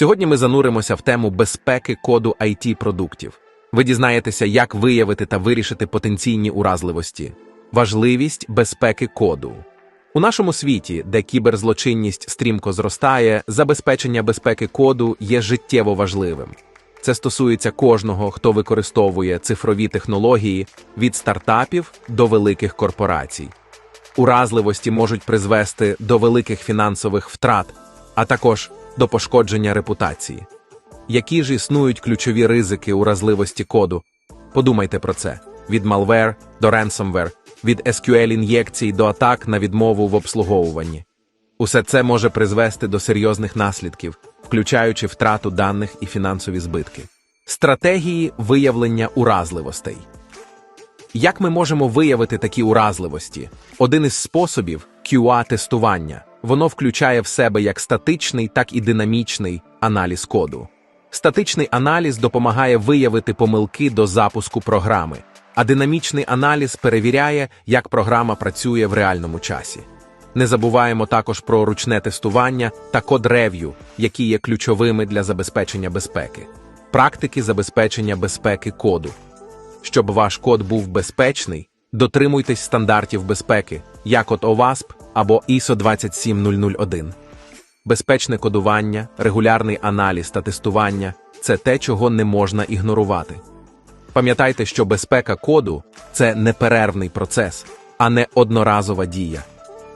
Сьогодні ми зануримося в тему безпеки коду IT продуктів. Ви дізнаєтеся, як виявити та вирішити потенційні уразливості, важливість безпеки коду. У нашому світі, де кіберзлочинність стрімко зростає, забезпечення безпеки коду є життєво важливим. Це стосується кожного, хто використовує цифрові технології від стартапів до великих корпорацій. Уразливості можуть призвести до великих фінансових втрат, а також до пошкодження репутації. Які ж існують ключові ризики уразливості коду? Подумайте про це: від malware до ransomware, від SQL-ін'єкцій до атак на відмову в обслуговуванні. Усе це може призвести до серйозних наслідків, включаючи втрату даних і фінансові збитки. Стратегії виявлення уразливостей. Як ми можемо виявити такі уразливості? Один із способів QA-тестування. Воно включає в себе як статичний, так і динамічний аналіз коду. Статичний аналіз допомагає виявити помилки до запуску програми, а динамічний аналіз перевіряє, як програма працює в реальному часі. Не забуваємо також про ручне тестування та код-рев'ю, які є ключовими для забезпечення безпеки. Практики забезпечення безпеки коду. Щоб ваш код був безпечний, дотримуйтесь стандартів безпеки, як от OWASP або ISO 27001. Безпечне кодування, регулярний аналіз та тестування це те, чого не можна ігнорувати. Пам'ятайте, що безпека коду це неперервний процес, а не одноразова дія.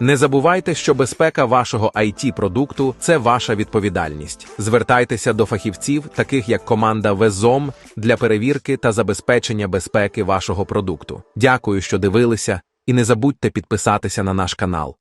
Не забувайте, що безпека вашого it продукту це ваша відповідальність. Звертайтеся до фахівців, таких як команда Везом, для перевірки та забезпечення безпеки вашого продукту. Дякую, що дивилися, і не забудьте підписатися на наш канал.